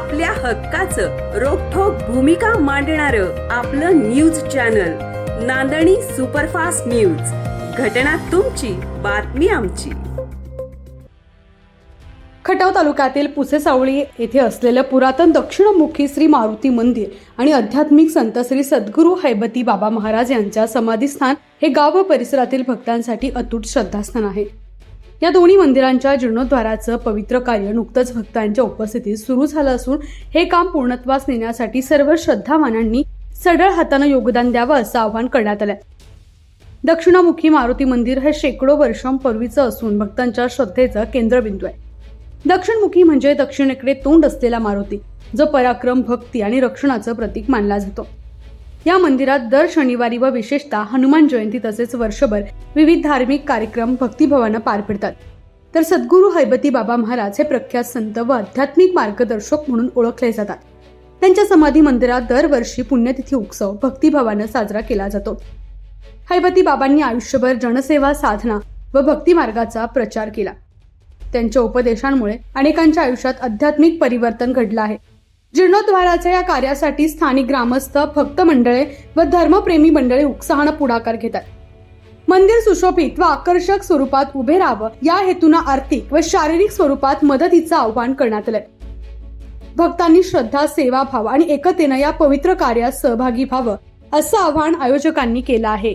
आपल्या हक्काचं रोखोक भूमिका मांडणार आपलं news channel Nandani superfast news. घटना तुमची बातमी आमची. खटाव तालुक्यातील पुसेसावळी येथे असलेलं पुरातन दक्षिणमुखी श्री मारुती मंदिर आणि आध्यात्मिक संत श्री सद्गुरू हैबती बाबा महाराज यांच्या समाधीस्थान हे गाव व परिसरातील भक्तांसाठी अतूट श्रद्धास्थान आहे. या दोन्ही मंदिरांच्या जीर्णोद्धाराचं पवित्र कार्य नुकतंच भक्तांच्या उपस्थितीत सुरू झालं असून हे काम पूर्णत्वास नेण्यासाठी सर्व श्रद्धावानांनी सढळ हातानं योगदान द्यावं असं आवाहन करण्यात आलं दक्षिणामुखी मारुती मंदिर हे शेकडो वर्षांपूर्वीचं असून भक्तांच्या श्रद्धेचं केंद्रबिंदू आहे. दक्षिणमुखी म्हणजे दक्षिणेकडे तोंड असलेला मारुती जो पराक्रम भक्ती आणि रक्षणाचं प्रतीक मानला जातो. या मंदिरात दर शनिवारी व विशेषतः हनुमान जयंती तसेच वर्षभर विविध धार्मिक कार्यक्रम भक्तिभावानं पार पडतात. तर सद्गुरू हैबती बाबा महाराज हे प्रख्यात संत व आध्यात्मिक मार्गदर्शक म्हणून ओळखले जातात. त्यांच्या समाधी मंदिरात दरवर्षी पुण्यतिथी उत्सव भक्तिभावानं साजरा केला जातो. हैबती बाबांनी आयुष्यभर जनसेवा साधना व भक्ती मार्गाचा प्रचार केला. त्यांच्या उपदेशांमुळे अनेकांच्या आयुष्यात आध्यात्मिक परिवर्तन घडलं आहे. जीर्णोद्वाराच्या या कार्यासाठी स्थानिक ग्रामस्थ भक्त मंडळे व धर्मप्रेमी मंडळे उत्साहानं पुढाकार घेतात. मंदिर सुशोभित व आकर्षक स्वरूपात उभे राहावं या हेतूनं आर्थिक व शारीरिक स्वरूपात मदतीचं आवाहन करण्यात आलंय. भक्तांनी श्रद्धा सेवाभाव आणि एकतेनं या पवित्र कार्यात सहभागी व्हावं असं आवाहन आयोजकांनी केलं आहे.